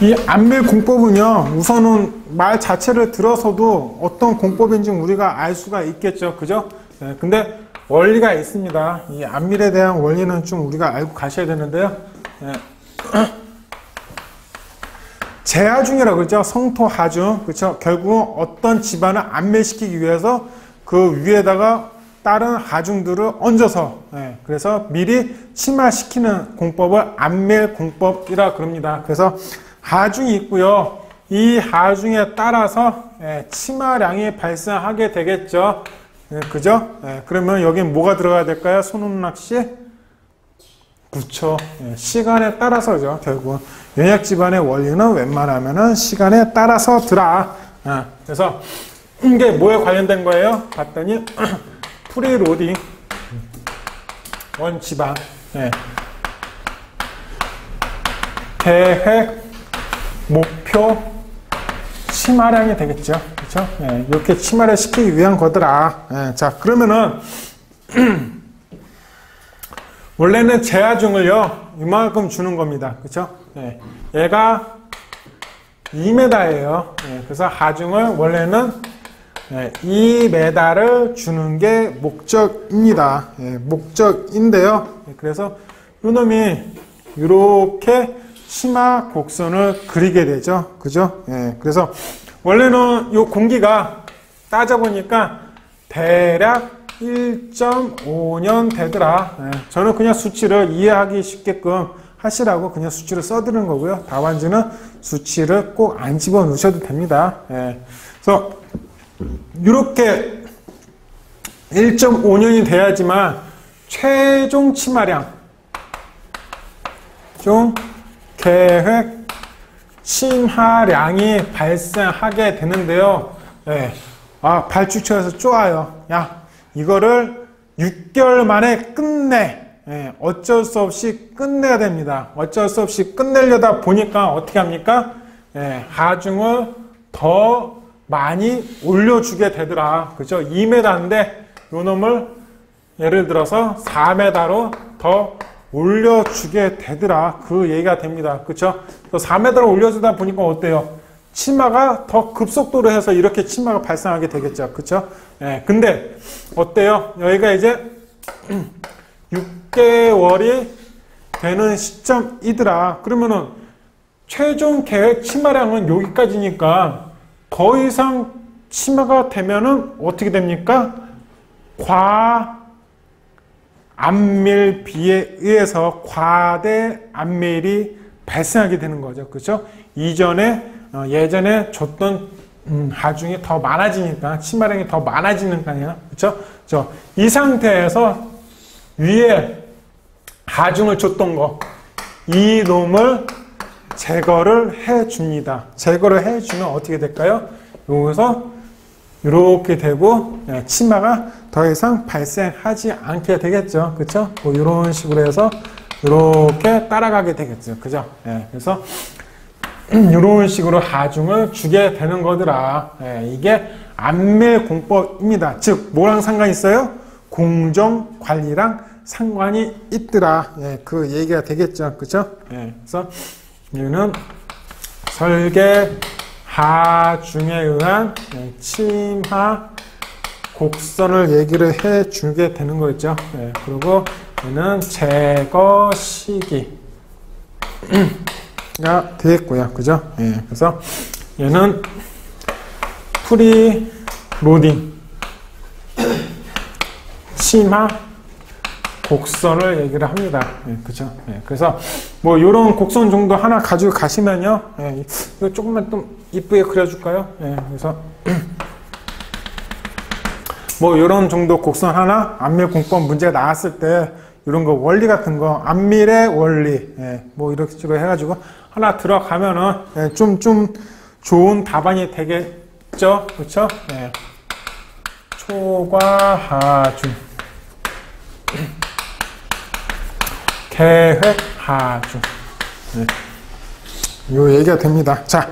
이 안밀 공법은요, 우선은 말 자체를 들어서도 어떤 공법인지 우리가 알 수가 있겠죠. 그죠? 네, 근데 원리가 있습니다. 이 안밀에 대한 원리는 좀 우리가 알고 가셔야 되는데요. 네. 재하중이라고 그러죠. 성토하중. 그렇죠. 결국 어떤 집안을 안밀시키기 위해서 그 위에다가 다른 하중들을 얹어서 예, 그래서 미리 침하시키는 공법을 안밀 공법이라 그럽니다. 그래서 하중이 있고요. 이 하중에 따라서 예, 치마량이 발생하게 되겠죠. 예, 그죠? 예, 그러면 여기 뭐가 들어가야 될까요? 손흥낚시? 그렇죠. 예, 시간에 따라서죠. 결국 연약 집안의 원리는 웬만하면은 시간에 따라서. 예, 그래서 이게 뭐에 관련된 거예요? 봤더니 프리로딩 원 집안 예. 계획 목표 치마량이 되겠죠. 그렇죠? 예, 이렇게 치마를 시키기 위한 거더라. 예, 자, 그러면은 원래는 재하중을요 이만큼 주는 겁니다. 그렇죠? 예, 얘가 2m예요. 예, 그래서 하중을 원래는 예, 2m를 주는 게 목적입니다. 예, 목적인데요. 예, 그래서 이놈이 이렇게 치마 곡선을 그리게 되죠. 그죠? 예, 그래서 원래는 이 공기가 따져보니까 대략 1.5년 되더라. 예, 저는 그냥 수치를 이해하기 쉽게끔 하시라고 그냥 수치를 써드리는 거고요. 답안지는 수치를 꼭 안 집어 넣으셔도 됩니다. 예, 그래서 이렇게 1.5년이 돼야지만 최종 치마량, 좀 계획 심하량이 발생하게 되는데요. 네. 아, 발주처에서 좋아요. 야, 이거를 6개월 만에 끝내. 네. 어쩔 수 없이 끝내야 됩니다. 어쩔 수 없이 끝내려다 보니까 어떻게 합니까? 네. 하중을 더 많이 올려주게 되더라. 그죠? 2m인데 요 놈을 예를 들어서 4m로 더 올려주게 되더라. 그 얘기가 됩니다. 그쵸? 4m로 올려주다 보니까 어때요? 치마가 더 급속도로 해서 이렇게 치마가 발생하게 되겠죠. 그쵸? 예, 근데 어때요? 여기가 이제 6개월이 되는 시점이더라. 그러면은 최종 계획 치마량은 여기까지니까 더 이상 치마가 되면은 어떻게 됩니까? 과 안밀비에 의해서 과대 안밀이 발생하게 되는 거죠. 그렇죠? 이전에 어, 예전에 줬던 음, 하중이 더 많아지니까 치마량이 더 많아지니까요. 그렇죠? 이 상태에서 위에 하중을 줬던 거 이 놈을 제거를 해 줍니다. 제거를 해 주면 어떻게 될까요? 여기서 이렇게 되고 예, 치마가 더 이상 발생하지 않게 되겠죠. 그렇죠? 뭐 이런 식으로 해서 이렇게 따라가게 되겠죠. 그죠? 예, 그래서 이런 식으로 하중을 주게 되는 거더라. 예, 이게 안매 공법입니다. 즉 뭐랑 상관이 있어요? 공정 관리랑 상관이 있더라. 예, 그 얘기가 되겠죠. 그렇죠? 예, 그래서 이는 설계 하중에 의한 침하 곡선을 얘기를 해 주게 되는 거죠. 네, 그리고 얘는 제거 시기가 되겠고요. 그죠? 네, 그래서 얘는 프리 로딩 심화 곡선을 얘기를 합니다. 네, 그죠? 네, 그래서 뭐 이런 곡선 정도 하나 가지고 가시면요. 네, 이거 조금만 좀 이쁘게 그려줄까요? 네, 그래서 뭐 이런 정도 곡선 하나 안밀 공법 문제가 나왔을 때 이런 거 원리 같은 거 안밀의 원리 예, 뭐 이렇게 해가지고 하나 들어가면은 예, 좀, 좀 좋은 답안이 되겠죠 그렇죠 예. 초과하중 계획하중 예. 요 얘기가 됩니다 자